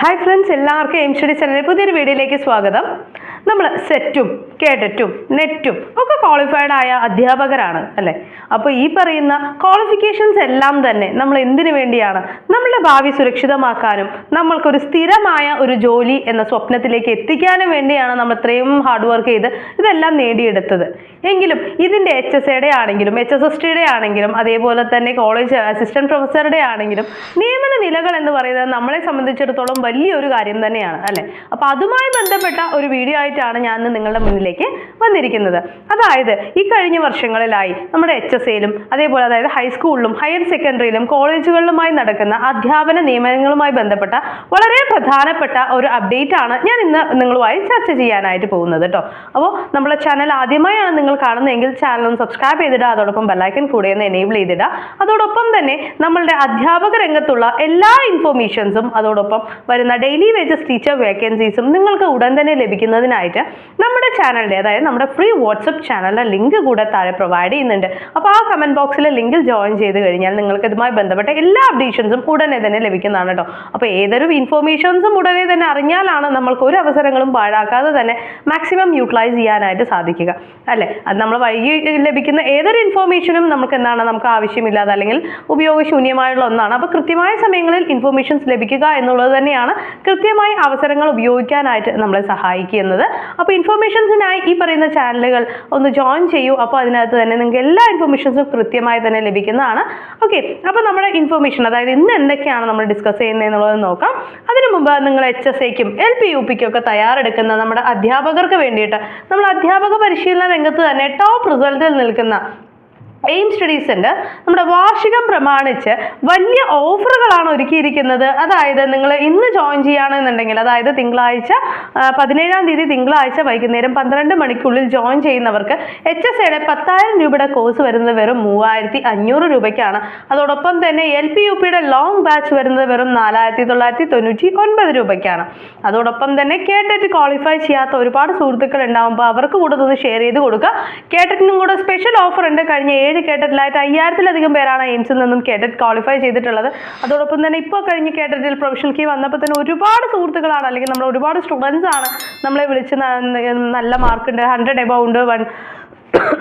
Hi friends എല്ലാവർക്കും M Study ചാനലിലെ പുതിയൊരു വീഡിയോയിലേക്ക് സ്വാഗതം. നമ്മൾ സെറ്റും കേഡറ്റും നെറ്റും ഒക്കെ ക്വാളിഫൈഡ് ആയ അധ്യാപകരാണ് അല്ലേ? അപ്പോൾ ഈ പറയുന്ന ക്വാളിഫിക്കേഷൻസ് എല്ലാം തന്നെ നമ്മൾ എന്തിനു വേണ്ടിയാണ്? നമ്മളുടെ ഭാവി സുരക്ഷിതമാക്കാനും നമ്മൾക്കൊരു സ്ഥിരമായ ഒരു ജോലി എന്ന സ്വപ്നത്തിലേക്ക് എത്തിക്കാനും വേണ്ടിയാണ് നമ്മൾ ഇത്രയും ഹാർഡ് വർക്ക് ചെയ്ത് ഇതെല്ലാം നേടിയെടുത്തത്. എങ്കിലും ഇതിന്റെ എച്ച് എസ് എയുടെ ആണെങ്കിലും എച്ച് എസ് എസ് ടിയുടെ ആണെങ്കിലും അതേപോലെ തന്നെ കോളേജ് അസിസ്റ്റന്റ് പ്രൊഫസറുടെ ആണെങ്കിലും നിയമന നിലകൾ എന്ന് പറയുന്നത് നമ്മളെ സംബന്ധിച്ചിടത്തോളം വലിയൊരു കാര്യം തന്നെയാണ് അല്ലേ? അപ്പോൾ അതുമായി ബന്ധപ്പെട്ട ഒരു വീഡിയോ ആയിട്ടാണ് ഞാൻ നിങ്ങളുടെ നിങ്ങളുടെ മുന്നിലേക്ക് വന്നിരിക്കുന്നത്. അതായത് ഈ കഴിഞ്ഞ വർഷങ്ങളിലായി നമ്മുടെ എച്ച് എസ് എയിലും അതേപോലെ അതായത് ഹൈസ്കൂളിലും ഹയർ സെക്കൻഡറിയിലും കോളേജുകളിലുമായി നടക്കുന്ന അധ്യാപന നിയമനങ്ങളുമായി ബന്ധപ്പെട്ട വളരെ പ്രധാനപ്പെട്ട ഒരു അപ്ഡേറ്റ് ആണ് ഞാൻ ഇന്ന് നിങ്ങളുമായി ചർച്ച ചെയ്യാനായിട്ട് പോകുന്നത് കേട്ടോ അപ്പോൾ നമ്മുടെ ചാനൽ ആദ്യമായാണ് നിങ്ങൾ കാണുന്നതെങ്കിൽ ചാനൽ ഒന്ന് സബ്സ്ക്രൈബ് ചെയ്തിടുക അതോടൊപ്പം ബെല്ലൈക്കൻ കൂടെ ഒന്ന് എനേബിൾ ചെയ്തിടുക. അതോടൊപ്പം തന്നെ നമ്മളുടെ അധ്യാപക രംഗത്തുള്ള എല്ലാ ഇൻഫോർമേഷൻസും അതോടൊപ്പം വരുന്ന ഡെയിലി വേജസ് ടീച്ചർ വേക്കൻസീസും നിങ്ങൾക്ക് ഉടൻ തന്നെ ലഭിക്കുന്നതിനായിട്ട് നമ്മുടെ ചാനലിന്റെ അതായത് നമ്മുടെ ഫ്രീ വാട്സപ്പ് ചാനലിന്റെ ലിങ്ക് കൂടെ താഴെ പ്രൊവൈഡ് ചെയ്യുന്നുണ്ട്. അപ്പോൾ ആ കമന്റ് ബോക്സിലെ ലിങ്കിൽ ജോയിൻ ചെയ്ത് കഴിഞ്ഞാൽ നിങ്ങൾക്ക് ഇതുമായി ബന്ധപ്പെട്ട എല്ലാ അപ്ഡേഷൻസും ഉടനെ തന്നെ ലഭിക്കുന്നതാണ് കേട്ടോ അപ്പോൾ ഏതൊരു ഇൻഫോർമേഷൻസും ഉടനെ തന്നെ അറിഞ്ഞാലാണ് നമ്മൾക്ക് ഒരു അവസരങ്ങളും പാഴാക്കാതെ തന്നെ മാക്സിമം യൂട്ടിലൈസ് ചെയ്യാനായിട്ട് സാധിക്കുക. അല്ലേ? അത് നമ്മൾ വൈകി ലഭിക്കുന്ന ഏതൊരു ഇൻഫോർമേഷനും നമുക്ക് എന്താണ്? നമുക്ക് ആവശ്യമില്ലാതെ അല്ലെങ്കിൽ ഉപയോഗശൂന്യമായുള്ള ഒന്നാണ്. അപ്പോൾ കൃത്യമായ സമയങ്ങളിൽ ഇൻഫോർമേഷൻസ് ലഭിക്കുക എന്നുള്ളത് തന്നെയാണ് കൃത്യമായി അവസരങ്ങൾ ഉപയോഗിക്കാനായിട്ട് നമ്മളെ സഹായിക്കുന്നത്. അപ്പോൾ ഇൻഫോർമേഷൻസിനായി ഈ പറയുന്ന ചാനലുകൾ ഒന്ന് ജോയിൻ ചെയ്യൂ. അപ്പോൾ അതിനകത്ത് തന്നെ നിങ്ങൾക്ക് എല്ലാ ഇൻഫർമേഷൻസും കൃത്യമായി തന്നെ ലഭിക്കുന്നതാണ്. ഓക്കെ അപ്പോൾ നമ്മുടെ ഇൻഫർമേഷൻ അതായത് ഇന്ന് എന്തൊക്കെയാണ് നമ്മൾ ഡിസ്കസ് ചെയ്യുന്നത് എന്നുള്ളത് നോക്കാം. അതിനു മുമ്പ് നിങ്ങൾ എച്ച് എസ് ഐക്കും എൽ പി യു പിക്കും ഒക്കെ തയ്യാറെടുക്കുന്ന നമ്മുടെ അധ്യാപകർക്ക് വേണ്ടിയിട്ട് നമ്മൾ അധ്യാപക പരിശീലന രംഗത്ത് തന്നെ ടോപ്പ് റിസൾട്ടിൽ നിൽക്കുന്ന എയിം സ്റ്റഡി സെന്റർ നമ്മുടെ വാർഷികം പ്രമാണിച്ച് വലിയ ഓഫറുകളാണ് ഒരുക്കിയിരിക്കുന്നത്. അതായത് നിങ്ങൾ ഇന്ന് ജോയിൻ ചെയ്യുകയാണെന്നുണ്ടെങ്കിൽ അതായത് തിങ്കളാഴ്ച പതിനേഴാം തീയതി തിങ്കളാഴ്ച വൈകുന്നേരം പന്ത്രണ്ട് മണിക്കുള്ളിൽ ജോയിൻ ചെയ്യുന്നവർക്ക് എച്ച് എസ് എയുടെ പത്തായിരം രൂപയുടെ കോഴ്സ് വരുന്നത് വെറും മൂവായിരത്തി അഞ്ഞൂറ് രൂപയ്ക്കാണ്. അതോടൊപ്പം തന്നെ എൽ പി യു പിയുടെ ലോങ് ബാച്ച് വരുന്നത് വെറും നാലായിരത്തി തൊള്ളായിരത്തി തൊണ്ണൂറ്റി ഒൻപത് രൂപയ്ക്കാണ്. അതോടൊപ്പം തന്നെ കേട്ടിട്ട് ക്വാളിഫൈ ചെയ്യാത്ത ഒരുപാട് സുഹൃത്തുക്കൾ ഉണ്ടാകുമ്പോൾ അവർക്ക് കൂടുതൽ ഷെയർ ചെയ്ത് കൊടുക്കുക. കേട്ടറ്റിനും കൂടെ സ്പെഷ്യൽ ഓഫർ ഉണ്ട് കഴിഞ്ഞ ഏഴ് കേട്ടറ്റിലായിട്ട് അയ്യായിരത്തിലധികം പേരാണ് എയിംസിൽ നിന്നും കേഡറ്റ് ക്വാളിഫൈ ചെയ്തിട്ടുള്ളത്. അതോടൊപ്പം തന്നെ ഇപ്പോൾ കഴിഞ്ഞ് കേഡറ്റിൽ പ്രൊഫഷണൽ കീ വന്നപ്പോൾ തന്നെ ഒരുപാട് സുഹൃത്തുക്കളാണ് അല്ലെങ്കിൽ നമ്മൾ ഒരുപാട് സ്റ്റുഡൻസ് ആണ് നമ്മളെ വിളിച്ച് നല്ല മാർക്കുണ്ട് hundred about one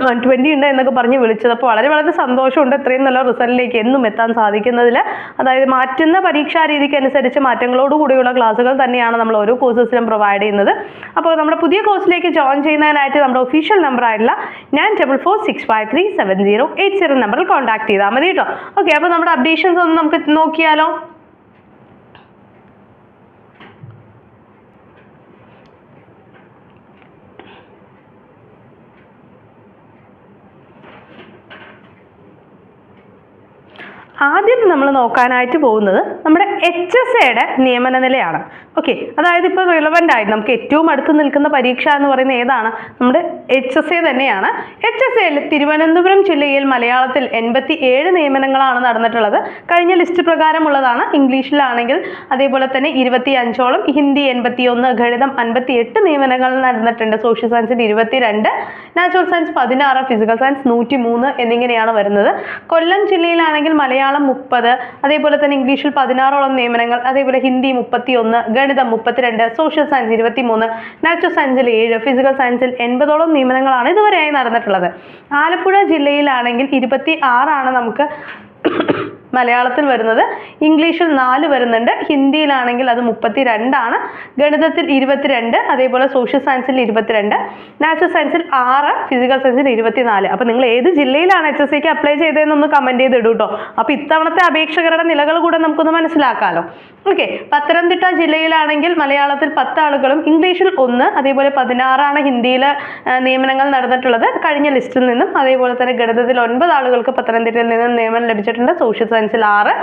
one twenty ഉണ്ട് എന്നൊക്കെ പറഞ്ഞ് വിളിച്ചത്. അപ്പോൾ വളരെ വളരെ സന്തോഷമുണ്ട് ഇത്രയും നല്ല റിസൾട്ടിലേക്ക് എന്നും എത്താൻ സാധിക്കുന്നതിൽ അതായത് മാറ്റുന്ന പരീക്ഷാ രീതിക്ക് അനുസരിച്ച് മാറ്റങ്ങളോട് കൂടിയുള്ള ക്ലാസ്സുകൾ തന്നെയാണ് നമ്മൾ ഓരോ കോഴ്സസിലും പ്രൊവൈഡ് ചെയ്യുന്നത്. അപ്പോൾ നമ്മുടെ പുതിയ കോഴ്സിലേക്ക് ജോയിൻ ചെയ്യുന്നതിനായിട്ട് നമ്മുടെ ഒഫീഷ്യൽ നമ്പർ ആയിട്ടുള്ള nine double four six five three seven zero eight zero നമ്പറിൽ കോൺടാക്ട് ചെയ്താൽ മതി കേട്ടോ. ഓക്കെ അപ്പോൾ നമ്മുടെ അപ്ഡേഷൻസ് ഒന്ന് നമുക്ക് നോക്കിയാലോ? ആദ്യം നമ്മൾ നോക്കാനായിട്ട് പോകുന്നത് നമ്മുടെ എച്ച് എസ് എയുടെ നിയമന നിലയാണ്. ഓക്കെ അതായത് ഇപ്പോൾ റിലവന്റ് ആയി നമുക്ക് ഏറ്റവും അടുത്ത് നിൽക്കുന്ന പരീക്ഷ എന്ന് പറയുന്നത് ഏതാണ്? നമ്മുടെ എച്ച് എസ് എ തന്നെയാണ്. എച്ച് എസ് എയിൽ തിരുവനന്തപുരം ജില്ലയിൽ മലയാളത്തിൽ എൺപത്തി ഏഴ് നിയമനങ്ങളാണ് നടന്നിട്ടുള്ളത്. കഴിഞ്ഞ ലിസ്റ്റ് പ്രകാരമുള്ളതാണ്. ഇംഗ്ലീഷിലാണെങ്കിൽ അതേപോലെ തന്നെ ഇരുപത്തി അഞ്ചോളം ഹിന്ദി എൺപത്തി ഒന്ന് ഗണിതം അൻപത്തി എട്ട് നിയമനങ്ങൾ നടന്നിട്ടുണ്ട്. സോഷ്യൽ സയൻസിൽ ഇരുപത്തി രണ്ട് നാച്ചുറൽ സയൻസ് പതിനാറ് ഫിസിക്കൽ സയൻസ് നൂറ്റി മൂന്ന് എന്നിങ്ങനെയാണ് വരുന്നത്. കൊല്ലം ജില്ലയിലാണെങ്കിൽ മലയാളം മുപ്പത് അതേപോലെ തന്നെ ഇംഗ്ലീഷിൽ പതിനാറോളം നിയമനങ്ങൾ അതേപോലെ ഹിന്ദി മുപ്പത്തി ഒന്ന് ഗണിതം മുപ്പത്തിരണ്ട് സോഷ്യൽ സയൻസ് ഇരുപത്തി മൂന്ന് നാച്ചുറൽ സയൻസിൽ ഏഴ് ഫിസിക്കൽ സയൻസിൽ എൺപതോളം നിയമനങ്ങളാണ് ഇതുവരെയായി നടന്നിട്ടുള്ളത്. ആലപ്പുഴ ജില്ലയിലാണെങ്കിൽ ഇരുപത്തി ആറാണ് നമുക്ക് മലയാളത്തിൽ വരുന്നത്. ഇംഗ്ലീഷിൽ നാല് വരുന്നുണ്ട്. ഹിന്ദിയിലാണെങ്കിൽ അത് മുപ്പത്തി രണ്ടാണ് ഗണിതത്തിൽ ഇരുപത്തിരണ്ട്. അതേപോലെ സോഷ്യൽ സയൻസിൽ ഇരുപത്തിരണ്ട്. നാച്ചുറൽ സയൻസിൽ ആറ്. ഫിസിക്കൽ സയൻസിൽ ഇരുപത്തിനാല്. അപ്പോൾ നിങ്ങൾ ഏത് ജില്ലയിലാണ് എച്ച് എസ് സിക്ക് അപ്ലൈ ചെയ്തതെന്നൊന്ന് കമന്റ് ചെയ്ത് ഇടൂട്ടോ കേട്ടോ അപ്പോൾ ഇത്തവണത്തെ അപേക്ഷകരുടെ നിലകൾ കൂടെ നമുക്കൊന്ന് മനസ്സിലാക്കാമല്ലോ ഓക്കെ പത്തനംതിട്ട ജില്ലയിലാണെങ്കിൽ മലയാളത്തിൽ പത്ത് ആളുകളും ഇംഗ്ലീഷിൽ ഒന്ന് അതേപോലെ പതിനാറാണ് ഹിന്ദിയിൽ നിയമനങ്ങൾ നടന്നിട്ടുള്ളത്. കഴിഞ്ഞ ലിസ്റ്റിൽ നിന്നും അതേപോലെ തന്നെ ഗണിതത്തിൽ ഒൻപത് ആളുകൾക്ക് പത്തനംതിട്ടയിൽ നിന്നും നിയമനം ലഭിച്ചിട്ടുണ്ട്. സോഷ്യൽ സയൻസിൽ ആറ്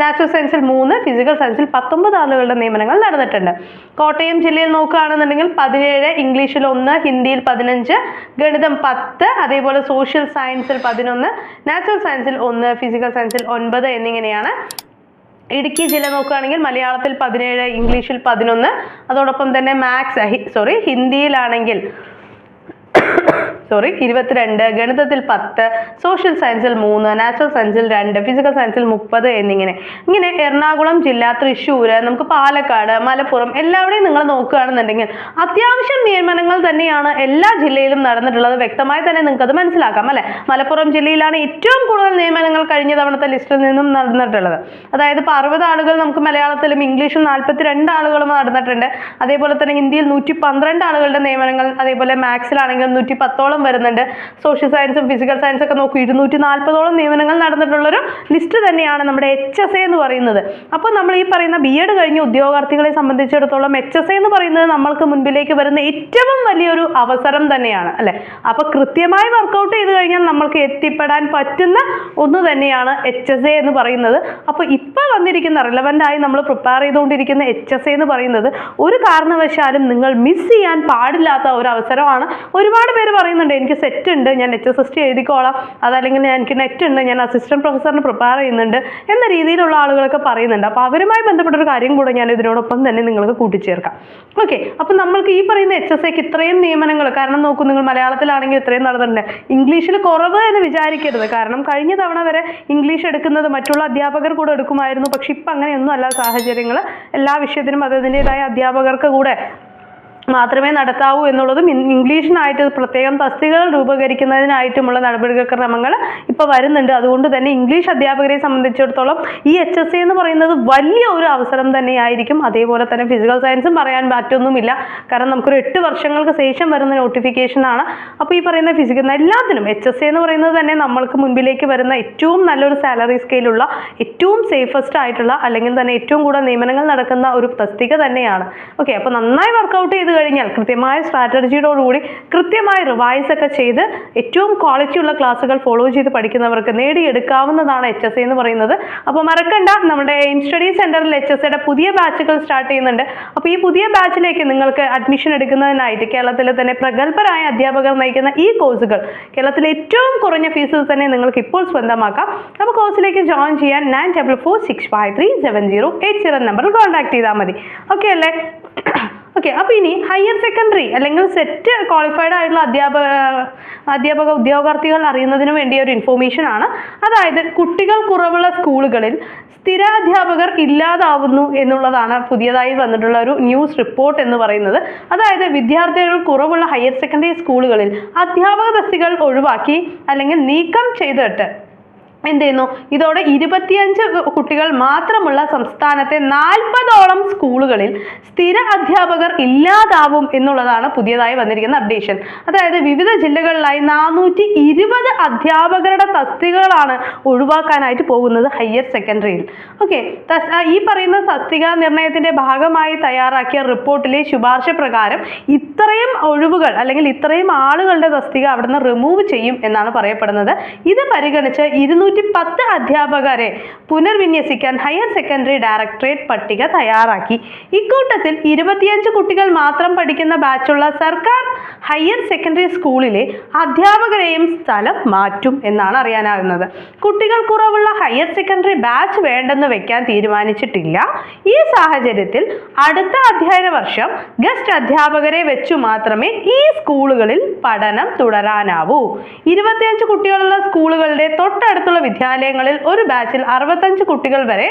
നാച്ചുറൽ സയൻസിൽ മൂന്ന് ഫിസിക്കൽ സയൻസിൽ പത്തൊമ്പത് ആളുകളുടെ നിയമനങ്ങൾ നടന്നിട്ടുണ്ട്. കോട്ടയം ജില്ലയിൽ നോക്കുകയാണെന്നുണ്ടെങ്കിൽ പതിനേഴ് ഇംഗ്ലീഷിൽ ഒന്ന് ഹിന്ദിയിൽ പതിനഞ്ച് ഗണിതം പത്ത് അതേപോലെ സോഷ്യൽ സയൻസിൽ പതിനൊന്ന് നാച്ചുറൽ സയൻസിൽ ഒന്ന് ഫിസിക്കൽ സയൻസിൽ ഒൻപത് എന്നിങ്ങനെയാണ്. ഇടുക്കി ജില്ല നോക്കുകയാണെങ്കിൽ മലയാളത്തിൽ പതിനേഴ് ഇംഗ്ലീഷിൽ പതിനൊന്ന് അതോടൊപ്പം തന്നെ മാത്സ് സോറി ഹിന്ദിയിലാണെങ്കിൽ സോറി ഇരുപത്തിരണ്ട് ഗണിതത്തിൽ പത്ത് സോഷ്യൽ സയൻസിൽ മൂന്ന് നാച്ചുറൽ സയൻസിൽ രണ്ട് ഫിസിക്കൽ സയൻസിൽ മുപ്പത് എന്നിങ്ങനെ. ഇങ്ങനെ എറണാകുളം ജില്ല തൃശ്ശൂർ നമുക്ക് പാലക്കാട് മലപ്പുറം എല്ലാവിടെയും നിങ്ങൾ നോക്കുകയാണെന്നുണ്ടെങ്കിൽ അത്യാവശ്യം നിയമനങ്ങൾ തന്നെയാണ് എല്ലാ ജില്ലയിലും നടന്നിട്ടുള്ളത്. വ്യക്തമായി തന്നെ നിങ്ങൾക്ക് അത് മനസ്സിലാക്കാം അല്ലെ? മലപ്പുറം ജില്ലയിലാണ് ഏറ്റവും കൂടുതൽ നിയമനങ്ങൾ കഴിഞ്ഞ തവണത്തെ ലിസ്റ്റിൽ നിന്നും നടന്നിട്ടുള്ളത്. അതായത് ഇപ്പോൾ അറുപത് ആളുകൾ നമുക്ക് മലയാളത്തിലും ഇംഗ്ലീഷും നാൽപ്പത്തി രണ്ട് ആളുകളും നടന്നിട്ടുണ്ട്. അതേപോലെ തന്നെ ഹിന്ദിയിൽ നൂറ്റി പന്ത്രണ്ട് ആളുകളുടെ നിയമനങ്ങൾ അതേപോലെ മാത്സിലാണെങ്കിലും നൂറ്റി പത്തോളം വരുന്നുണ്ട്. സോഷ്യൽ സയൻസും ഫിസിക്കൽ സയൻസും ഒക്കെ നോക്കും ഇരുന്നൂറ്റി നാൽപ്പതോളം നിയമനങ്ങൾ നടന്നിട്ടുള്ളൊരു ലിസ്റ്റ് തന്നെയാണ് നമ്മുടെ എച്ച് എസ് എ എന്ന് പറയുന്നത്. അപ്പോൾ നമ്മൾ ഈ പറയുന്ന ബി എഡ് കഴിഞ്ഞ ഉദ്യോഗാർത്ഥികളെ സംബന്ധിച്ചിടത്തോളം എച്ച് എസ് എ എന്ന് പറയുന്നത് നമ്മൾക്ക് മുൻപിലേക്ക് വരുന്ന ഏറ്റവും വലിയൊരു അവസരം തന്നെയാണ് അല്ലെ? അപ്പോൾ കൃത്യമായി വർക്കൗട്ട് ചെയ്ത് കഴിഞ്ഞാൽ നമ്മൾക്ക് എത്തിപ്പെടാൻ പറ്റുന്ന ഒന്ന് തന്നെയാണ് എച്ച് എസ് എ എന്ന് പറയുന്നത്. അപ്പോൾ ഇപ്പോൾ വന്നിരിക്കുന്ന റിലവന്റ് ആയി നമ്മൾ പ്രിപ്പയർ ചെയ്തുകൊണ്ടിരിക്കുന്ന എച്ച് എസ് എ എന്ന് പറയുന്നത് ഒരു കാരണവശാലും നിങ്ങൾ മിസ് ചെയ്യാൻ പാടില്ലാത്ത ഒരു അവസരമാണ്. ഒരുപാട് പേര് പറയുന്നുണ്ട് എനിക്ക് സെറ്റ് ഉണ്ട് ഞാൻ എച്ച് എസ് എസ് ടി എഴുതിക്കോളാം. അതല്ലെങ്കിൽ ഞാൻ- എനിക്ക് നെറ്റ് ഉണ്ട് ഞാൻ അസിസ്റ്റന്റ് പ്രൊഫസറിന് പ്രിപ്പയർ ചെയ്യുന്നുണ്ട് എന്ന രീതിയിലുള്ള ആളുകളൊക്കെ പറയുന്നുണ്ട്. അപ്പോൾ അവരുമായി ബന്ധപ്പെട്ട ഒരു കാര്യം കൂടെ ഞാൻ ഇതിനോടൊപ്പം തന്നെ നിങ്ങൾക്ക് കൂട്ടിച്ചേർക്കാം. ഓക്കെ അപ്പോൾ നമ്മൾക്ക് ഈ പറയുന്ന എച്ച് എസ് എക്ക് ഇത്രയും നിയമനങ്ങൾ കാരണം നോക്കൂ നിങ്ങൾ മലയാളത്തിലാണെങ്കിൽ ഇത്രയും നടന്നിട്ടുണ്ട്. ഇംഗ്ലീഷിൽ കുറവ് എന്ന് വിചാരിക്കരുത്. കാരണം കഴിഞ്ഞ തവണ വരെ ഇംഗ്ലീഷ് എടുക്കുന്നത് മറ്റുള്ള അധ്യാപകർ കൂടെ എടുക്കുമായിരുന്നു. പക്ഷെ ഇപ്പം അങ്ങനെയൊന്നും അല്ല സാഹചര്യങ്ങൾ എല്ലാ വിഷയത്തിനും അത് അതിന്റെതായ അധ്യാപകർക്ക് കൂടെ മാത്രമേ നടത്താവൂ എന്നുള്ളതും ഇംഗ്ലീഷിനായിട്ട് പ്രത്യേകം തസ്തികകൾ രൂപീകരിക്കുന്നതിനായിട്ടുമുള്ള നടപടിക്രമങ്ങൾ ഇപ്പോൾ വരുന്നുണ്ട്. അതുകൊണ്ട് തന്നെ ഇംഗ്ലീഷ് അധ്യാപകരെ സംബന്ധിച്ചിടത്തോളം ഈ എച്ച് എസ് സി എന്ന് പറയുന്നത് വലിയ ഒരു അവസരം തന്നെയായിരിക്കും. അതേപോലെ തന്നെ ഫിസിക്കൽ സയൻസും പറയാൻ പറ്റൊന്നുമില്ല കാരണം നമുക്കൊരു എട്ട് വർഷങ്ങൾക്ക് ശേഷം വരുന്ന നോട്ടിഫിക്കേഷൻ ആണ്. അപ്പോൾ ഈ പറയുന്ന ഫിസിക്കൽ എല്ലാത്തിനും എച്ച് എസ് സി എന്ന് പറയുന്നത് തന്നെ നമ്മൾക്ക് മുൻപിലേക്ക് വരുന്ന ഏറ്റവും നല്ലൊരു സാലറി സ്കെയിലുള്ള ഏറ്റവും സേഫസ്റ്റ് ആയിട്ടുള്ള അല്ലെങ്കിൽ തന്നെ ഏറ്റവും കൂടുതൽ നിയമനങ്ങൾ നടക്കുന്ന ഒരു തസ്തിക തന്നെയാണ്. ഓക്കെ അപ്പോൾ നന്നായി വർക്കൗട്ട് ചെയ്ത് കഴിഞ്ഞാൽ കൃത്യമായ സ്ട്രാറ്റജിയോടുകൂടി കൃത്യമായി റിവൈസ് ഒക്കെ ചെയ്ത് ഏറ്റവും ക്വാളിറ്റി ഉള്ള ക്ലാസ്സുകൾ ഫോളോ ചെയ്ത് പഠിക്കുന്നവർക്ക് നേടിയെടുക്കാവുന്നതാണ് എച്ച് എസ് എന്ന് പറയുന്നത്. അപ്പോൾ മറക്കണ്ട നമ്മുടെ എയിം സ്റ്റഡി സെന്ററിൽ എച്ച് എസ് എയുടെ പുതിയ ബാച്ചുകൾ സ്റ്റാർട്ട് ചെയ്യുന്നുണ്ട്. അപ്പോൾ ഈ പുതിയ ബാച്ചിലേക്ക് നിങ്ങൾക്ക് അഡ്മിഷൻ എടുക്കുന്നതിനായിട്ട് കേരളത്തിലെ തന്നെ പ്രഗത്ഭരായ അധ്യാപകർ നയിക്കുന്ന ഈ കോഴ്സുകൾ കേരളത്തിലെ ഏറ്റവും കുറഞ്ഞ ഫീസിൽ തന്നെ നിങ്ങൾക്ക് ഇപ്പോൾ സ്വന്തമാക്കാം. അപ്പോൾ കോഴ്സിലേക്ക് ജോയിൻ ചെയ്യാൻ nine double four six five three seven zero eight zero നമ്പറിൽ കോൺടാക്ട് ചെയ്താൽ മതി. ഓക്കെ അല്ലേ? ഓക്കെ അപ്പോൾ ഇനി ഹയർ സെക്കൻഡറി അല്ലെങ്കിൽ സെറ്റ് ക്വാളിഫൈഡ് ആയിട്ടുള്ള അധ്യാപക അധ്യാപക ഉദ്യോഗാർത്ഥികൾ അറിയുന്നതിന് വേണ്ടിയ ഒരു ഇൻഫോർമേഷൻ ആണ്. അതായത് കുട്ടികൾ കുറവുള്ള സ്കൂളുകളിൽ സ്ഥിരാധ്യാപകർ ഇല്ലാതാവുന്നു എന്നുള്ളതാണ് പുതിയതായി വന്നിട്ടുള്ള ഒരു ന്യൂസ് റിപ്പോർട്ട് എന്ന് പറയുന്നത്. അതായത് വിദ്യാർത്ഥികൾ കുറവുള്ള ഹയർ സെക്കൻഡറി സ്കൂളുകളിൽ അധ്യാപക തസ്തികൾ ഒഴിവാക്കി അല്ലെങ്കിൽ നീക്കം ചെയ്തിട്ട് എന്ത് ചെയ്യുന്നു? ഇതോടെ ഇരുപത്തിയഞ്ച് കുട്ടികൾ മാത്രമുള്ള സംസ്ഥാനത്തെ നാൽപ്പതോളം സ്കൂളുകളിൽ സ്ഥിര അധ്യാപകർ ഇല്ലാതാവും എന്നുള്ളതാണ് പുതിയതായി വന്നിരിക്കുന്ന അപ്ഡേഷൻ അതായത് വിവിധ ജില്ലകളിലായി നാനൂറ്റി ഇരുപത് അധ്യാപകരുടെ തസ്തികകളാണ് ഒഴിവാക്കാനായിട്ട് പോകുന്നത് ഹയർ സെക്കൻഡറിയിൽ ഓക്കെ ഈ പറയുന്ന തസ്തിക നിർണയത്തിന്റെ ഭാഗമായി തയ്യാറാക്കിയ റിപ്പോർട്ടിലെ ശുപാർശ പ്രകാരം ഇത്രയും ഒഴിവുകൾ അല്ലെങ്കിൽ ഇത്രയും ആളുകളുടെ തസ്തിക അവിടുന്ന് റിമൂവ് ചെയ്യും എന്നാണ് പറയപ്പെടുന്നത്. ഇത് പരിഗണിച്ച് ഇരുന്നൂറ്റി പത്ത് അധ്യാപകരെ പുനർവിന്യസിക്കാൻ ഹയർ സെക്കൻഡറി ഡയറക്ടറേറ്റ് പട്ടിക തയ്യാറാക്കി. ഇക്കൂട്ടത്തിൽ ഇരുപത്തിയഞ്ച് കുട്ടികൾ മാത്രം പഠിക്കുന്ന ബാച്ചുള്ള സർക്കാർ ഹയർ സെക്കൻഡറി സ്കൂളിലെ അധ്യാപകരെയും സ്ഥലം മാറ്റും എന്നാണ് അറിയാനാകുന്നത്. കുട്ടികൾ കുറവുള്ള ഹയർ സെക്കൻഡറി ബാച്ച് വേണ്ടെന്ന് വെക്കാൻ തീരുമാനിച്ചിട്ടില്ല. ഈ സാഹചര്യത്തിൽ അടുത്ത അധ്യയന വർഷം ഗസ്റ്റ് അധ്യാപകരെ വെച്ചു മാത്രമേ ഈ സ്കൂളുകളിൽ പഠനം തുടരാനാവൂ. ഇരുപത്തിയഞ്ച് കുട്ടികളുള്ള സ്കൂളുകളുടെ തൊട്ടടുത്തുള്ള വിദ്യാലയങ്ങളിൽ ഒരു ബാച്ചിൽ അറുപത്തഞ്ച് കുട്ടികൾ വരെ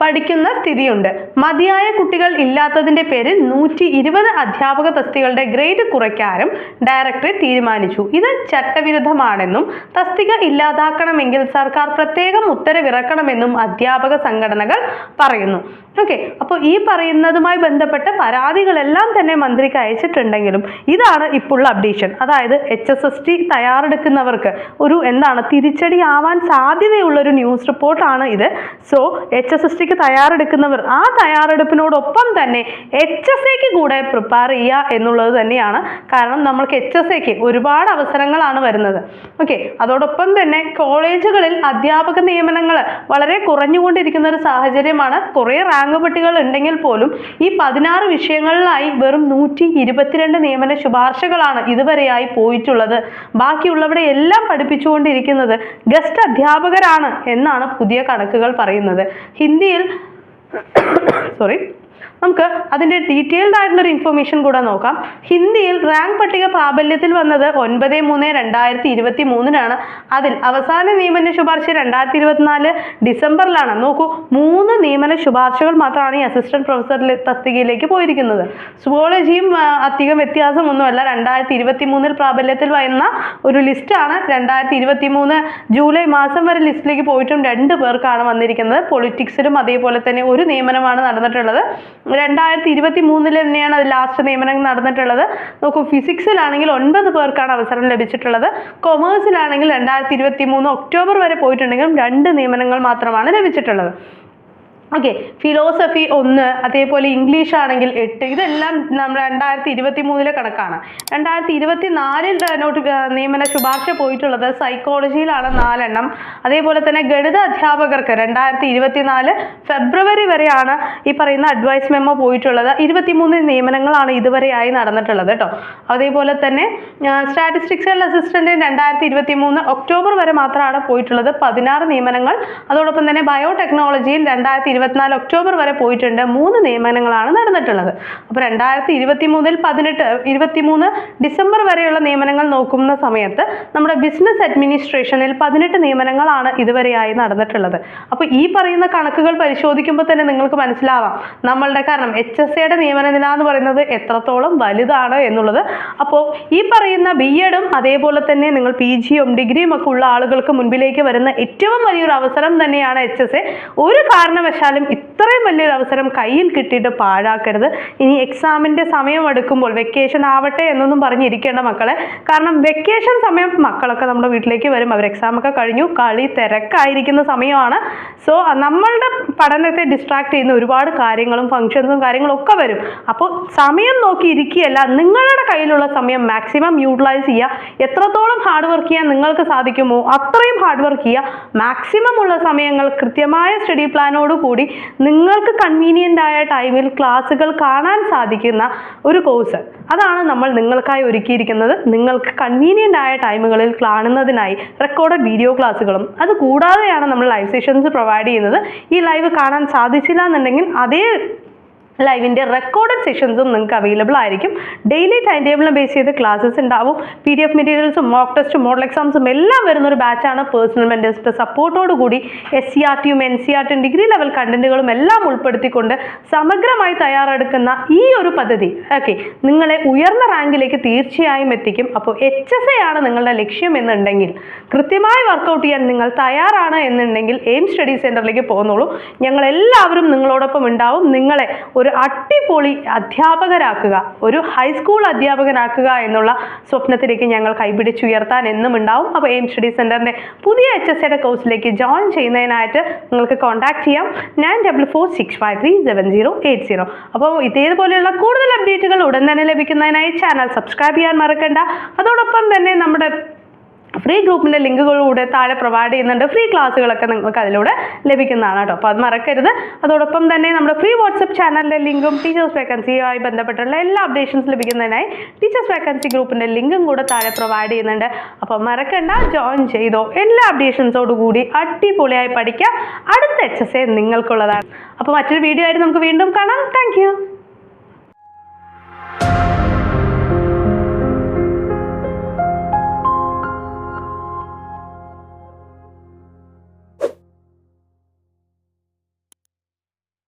പഠിക്കുന്ന സ്ഥിതിയുണ്ട്. മതിയായ കുട്ടികൾ ഇല്ലാത്തതിന്റെ പേരിൽ നൂറ്റി ഇരുപത് അധ്യാപക തസ്തികളുടെ ഗ്രേഡ് കുറയ്ക്കാനും ഡയറക്ടറേറ്റ് തീരുമാനിച്ചു. ഇത് ചട്ടവിരുദ്ധമാണെന്നും തസ്തിക ഇല്ലാതാക്കണമെങ്കിൽ സർക്കാർ പ്രത്യേകം ഉത്തരവിറക്കണമെന്നും അധ്യാപക സംഘടനകൾ പറയുന്നു. ഓക്കെ അപ്പോൾ ഈ പറയുന്നതുമായി ബന്ധപ്പെട്ട പരാതികളെല്ലാം തന്നെ മന്ത്രിക്ക് അയച്ചിട്ടുണ്ടെങ്കിലും ഇതാണ് ഇപ്പോഴുള്ള അപ്ഡേഷൻ അതായത് എച്ച് എസ് എസ് ടി തയ്യാറെടുക്കുന്നവർക്ക് ഒരു എന്താണ് തിരിച്ചടി ആവാൻ സാധ്യതയുള്ള ഒരു ന്യൂസ് റിപ്പോർട്ടാണ് ഇത് സോ എച്ച് എസ് എസ് ടിക്ക് തയ്യാറെടുക്കുന്നവർ ആ തയ്യാറെടുപ്പിനോടൊപ്പം തന്നെ എച്ച് എസ് എക്ക് കൂടെ പ്രിപ്പയർ ചെയ്യുക എന്നുള്ളത് തന്നെയാണ്. കാരണം നമ്മൾക്ക് എച്ച് എസ് എക്ക് ഒരുപാട് അവസരങ്ങളാണ് വരുന്നത്. ഓക്കെ അതോടൊപ്പം തന്നെ കോളേജുകളിൽ അധ്യാപക നിയമനങ്ങൾ വളരെ കുറഞ്ഞുകൊണ്ടിരിക്കുന്ന ഒരു സാഹചര്യമാണ്. കുറേ റാങ്ക് പട്ടികൾ ഉണ്ടെങ്കിൽ പോലും ഈ പതിനാറ് വിഷയങ്ങളിലായി വെറും നൂറ്റി ഇരുപത്തിരണ്ട് നിയമന ശുപാർശകളാണ് ഇതുവരെയായി പോയിട്ടുള്ളത്. ബാക്കിയുള്ളവരെ എല്ലാം പഠിപ്പിച്ചുകൊണ്ടിരിക്കുന്നത് ഗസ്റ്റ് അധ്യാപകരാണ് എന്നാണ് പുതിയ കണക്കുകൾ പറയുന്നത്. ഹിന്ദിയിൽ സോറി നമുക്ക് അതിന്റെ ഡീറ്റെയിൽഡ് ആയിട്ടുള്ളൊരു ഇൻഫർമേഷൻ കൂടെ നോക്കാം. ഹിന്ദിയിൽ റാങ്ക് പട്ടിക പ്രാബല്യത്തിൽ വന്നത് ഒൻപത് മൂന്ന് രണ്ടായിരത്തി ഇരുപത്തി മൂന്നിനാണ് അതിൽ അവസാന നിയമന ശുപാർശ രണ്ടായിരത്തി ഇരുപത്തിനാല് ഡിസംബറിലാണ്. നോക്കൂ മൂന്ന് നിയമന ശുപാർശകൾ മാത്രമാണ് ഈ അസിസ്റ്റന്റ് പ്രൊഫസർ തസ്തികയിലേക്ക് പോയിരിക്കുന്നത്. സുവോളജിയും അധികം വ്യത്യാസമൊന്നുമല്ല. രണ്ടായിരത്തി ഇരുപത്തി മൂന്നിൽ പ്രാബല്യത്തിൽ വരുന്ന ഒരു ലിസ്റ്റാണ് രണ്ടായിരത്തി ഇരുപത്തി മൂന്ന് ജൂലൈ മാസം വരെ ലിസ്റ്റിലേക്ക് പോയിട്ടും രണ്ട് പേർക്കാണ് വന്നിരിക്കുന്നത്. പൊളിറ്റിക്സിലും അതേപോലെ തന്നെ ഒരു നിയമനമാണ് നടന്നിട്ടുള്ളത്. രണ്ടായിരത്തി ഇരുപത്തി മൂന്നിൽ തന്നെയാണ് അത് ലാസ്റ്റ് നിയമനം നടന്നിട്ടുള്ളത്. നോക്കൂ ഫിസിക്സിലാണെങ്കിൽ ഒൻപത് പേർക്കാണ് അവസരം ലഭിച്ചിട്ടുള്ളത്. കൊമേഴ്സിലാണെങ്കിൽ രണ്ടായിരത്തി ഇരുപത്തി മൂന്ന് ഒക്ടോബർ വരെ പോയിട്ടുണ്ടെങ്കിലും രണ്ട് നിയമനങ്ങൾ മാത്രമാണ് ലഭിച്ചിട്ടുള്ളത്. ഓക്കെ ഫിലോസഫി ഒന്ന് അതേപോലെ ഇംഗ്ലീഷ് ആണെങ്കിൽ എട്ട്. ഇതെല്ലാം നമ്മൾ രണ്ടായിരത്തി ഇരുപത്തി മൂന്നിലെ കണക്കാണ്. രണ്ടായിരത്തി ഇരുപത്തി നാലിൽ നോട്ട് നിയമന ശുപാർശ പോയിട്ടുള്ളത് സൈക്കോളജിയിലാണ് നാലെണ്ണം. അതേപോലെ തന്നെ ഗണിത അധ്യാപകർക്ക് രണ്ടായിരത്തി ഇരുപത്തി നാല് ഫെബ്രുവരി വരെയാണ് ഈ പറയുന്ന അഡ്വൈസ് മെമ്മോ പോയിട്ടുള്ളത്. ഇരുപത്തിമൂന്ന് നിയമനങ്ങളാണ് ഇതുവരെയായി നടന്നിട്ടുള്ളത് കേട്ടോ. അതേപോലെ തന്നെ സ്റ്റാറ്റിസ്റ്റിക്സൽ അസിസ്റ്റന്റ് രണ്ടായിരത്തി ഇരുപത്തി മൂന്ന് ഒക്ടോബർ വരെ മാത്രമാണ് പോയിട്ടുള്ളത് പതിനാറ് നിയമനങ്ങൾ. അതോടൊപ്പം തന്നെ ബയോടെക്നോളജിയിൽ രണ്ടായിരത്തി ഇരുപത്തിനാല് ഒക്ടോബർ വരെ പോയിട്ടുണ്ട്. മൂന്ന് നിയമനങ്ങളാണ് നടന്നിട്ടുള്ളത്. അപ്പോൾ രണ്ടായിരത്തി ഇരുപത്തി മൂന്നിൽ പതിനെട്ട് ഇരുപത്തി മൂന്ന് ഡിസംബർ വരെയുള്ള നിയമനങ്ങൾ നോക്കുന്ന സമയത്ത് നമ്മുടെ ബിസിനസ് അഡ്മിനിസ്ട്രേഷനിൽ പതിനെട്ട് നിയമനങ്ങളാണ് ഇതുവരെയായി നടന്നിട്ടുള്ളത്. അപ്പോൾ ഈ പറയുന്ന കണക്കുകൾ പരിശോധിക്കുമ്പോൾ തന്നെ നിങ്ങൾക്ക് മനസ്സിലാവാം. നമ്മളുടെ കാരണം എച്ച് എസ് എയുടെ നിയമന നില എന്ന് പറയുന്നത് എത്രത്തോളം വലുതാണ് എന്നുള്ളത്. അപ്പോൾ ഈ പറയുന്ന ബി എഡും അതേപോലെ തന്നെ നിങ്ങൾ പി ജിയും ഡിഗ്രിയും ഒക്കെ ഉള്ള ആളുകൾക്ക് മുൻപിലേക്ക് വരുന്ന ഏറ്റവും വലിയൊരു അവസരം തന്നെയാണ് എച്ച് എസ് എ. ഒരു കാരണവശാലും ഇത്രയും വലിയൊരു അവസരം കയ്യിൽ കിട്ടിയിട്ട് പാഴാക്കരുത്. ഇനി എക്സാമിന്റെ സമയം എടുക്കുമ്പോൾ വെക്കേഷൻ ആവട്ടെ എന്നൊന്നും പറഞ്ഞിരിക്കേണ്ട മക്കളെ. കാരണം വെക്കേഷൻ സമയം മക്കളൊക്കെ നമ്മുടെ വീട്ടിലേക്ക് വരും. അവർ എക്സാമൊക്കെ കഴിഞ്ഞു. കളി തിരക്കായിരിക്കുന്ന സമയമാണ്. സോ നമ്മളുടെ പഠനത്തെ ഡിസ്ട്രാക്ട് ചെയ്യുന്ന ഒരുപാട് കാര്യങ്ങളും ഫങ്ഷൻസും കാര്യങ്ങളും ഒക്കെ വരും. അപ്പോൾ സമയം നോക്കി ഇരിക്കുകയല്ല. നിങ്ങളുടെ കയ്യിലുള്ള സമയം മാക്സിമം യൂട്ടിലൈസ് ചെയ്യുക. എത്രത്തോളം ഹാർഡ് വർക്ക് ചെയ്യാൻ നിങ്ങൾക്ക് സാധിക്കുമോ അത്രയും ഹാർഡ് വർക്ക് ചെയ്യുക. മാക്സിമം ഉള്ള സമയങ്ങൾ കൃത്യമായ സ്റ്റഡി പ്ലാനോട് കൂടി നിങ്ങൾക്ക് കൺവീനിയന്റ് ആയ ടൈമിൽ ക്ലാസ്സുകൾ കാണാൻ സാധിക്കുന്ന ഒരു കോഴ്സ് അതാണ് നമ്മൾ നിങ്ങൾക്കായി ഒരുക്കിയിരിക്കുന്നത്. നിങ്ങൾക്ക് കൺവീനിയന്റ് ആയ ടൈമുകളിൽ കാണുന്നതിനായി റെക്കോർഡഡ് വീഡിയോ ക്ലാസ്സുകളും അത് കൂടാതെയാണ് നമ്മൾ ലൈവ് സെഷൻസ് പ്രൊവൈഡ് ചെയ്യുന്നത്. ഈ ലൈവ് കാണാൻ സാധിച്ചില്ല എന്നുണ്ടെങ്കിൽ അതേ ലൈവിന്റെ റെക്കോർഡഡ് സെഷൻസും നിങ്ങൾക്ക് അവൈലബിൾ ആയിരിക്കും. ഡെയിലി ടൈം ടേബിളിനെ ബേസ് ചെയ്ത് ക്ലാസ്സസ് ഉണ്ടാവും. പി ഡി എഫ് മെറ്റീരിയൽസും മോക്ക് ടെസ്റ്റും മോഡൽ എക്സാംസും എല്ലാം വരുന്ന ഒരു ബാച്ചാണ് പേഴ്സണൽ മെന്റേഴ്സിന്റെ സപ്പോർട്ടോട് കൂടി എസ് സി ആർ ടിയും എൻ സി ആർ ടിയും ഡിഗ്രി ലെവൽ കണ്ടന്റുകളും എല്ലാം ഉൾപ്പെടുത്തിക്കൊണ്ട് സമഗ്രമായി തയ്യാറെടുക്കുന്ന ഈ ഒരു പദ്ധതി. ഓക്കെ നിങ്ങളെ ഉയർന്ന റാങ്കിലേക്ക് തീർച്ചയായും എത്തിക്കും. അപ്പോൾ എച്ച് എസ് എ ആണ് നിങ്ങളുടെ ലക്ഷ്യം എന്നുണ്ടെങ്കിൽ കൃത്യമായി വർക്കൗട്ട് ചെയ്യാൻ നിങ്ങൾ തയ്യാറാണ് എന്നുണ്ടെങ്കിൽ എയിം സ്റ്റഡി സെന്ററിലേക്ക് പോകുന്നുള്ളൂ. ഞങ്ങൾ എല്ലാവരും നിങ്ങളോടൊപ്പം ഉണ്ടാവും. നിങ്ങളെ ഒരു അടിപൊളി അധ്യാപകരാക്കുക ഒരു ഹൈസ്കൂൾ അധ്യാപകനാക്കുക എന്നുള്ള സ്വപ്നത്തിലേക്ക് ഞങ്ങൾ കൈപിടിച്ചുയർത്താൻ എന്നും ഉണ്ടാവും. അപ്പോൾ എയിം സ്റ്റഡി സെന്ററിന്റെ പുതിയ എച്ച് എസ് എയുടെ കോഴ്സിലേക്ക് ജോയിൻ ചെയ്യുന്നതിനായിട്ട് നിങ്ങൾക്ക് കോൺടാക്ട് ചെയ്യാം. Nine double four six five three seven zero eight zero അപ്പോൾ ഇതേപോലെയുള്ള കൂടുതൽ അപ്ഡേറ്റുകൾ ഉടൻ തന്നെ ലഭിക്കുന്നതിനായി ചാനൽ സബ്സ്ക്രൈബ് ചെയ്യാൻ മറക്കണ്ട. അതോടൊപ്പം തന്നെ നമ്മുടെ ഫ്രീ ഗ്രൂപ്പിന്റെ ലിങ്കുകളിലൂടെ താഴെ പ്രൊവൈഡ് ചെയ്യുന്നുണ്ട്. ഫ്രീ ക്ലാസ്സുകളൊക്കെ നിങ്ങൾക്ക് അതിലൂടെ ലഭിക്കുന്നതാണ് കേട്ടോ. അപ്പോൾ അത് മറക്കരുത്. അതോടൊപ്പം തന്നെ നമ്മുടെ ഫ്രീ വാട്സപ്പ് ചാനലിലെ ലിങ്കും ടീച്ചേഴ്സ് വേക്കൻസിയുമായി ബന്ധപ്പെട്ടുള്ള എല്ലാ അപ്ഡേഷൻസ് ലഭിക്കുന്നതിനായി ടീച്ചേഴ്സ് വേക്കൻസി ഗ്രൂപ്പിന്റെ ലിങ്കും കൂടെ താഴെ പ്രൊവൈഡ് ചെയ്യുന്നുണ്ട്. അപ്പോൾ മറക്കണ്ട ജോയിൻ ചെയ്തോ. എല്ലാ അപ്ഡേഷൻസോടു കൂടി അടിപൊളിയായി പഠിക്കുക അടുത്ത എച്ച് എസ് എ നിങ്ങൾക്കുള്ളതാണ്. അപ്പോൾ മറ്റൊരു വീഡിയോ ആയിട്ട് നമുക്ക് വീണ്ടും കാണാം. താങ്ക്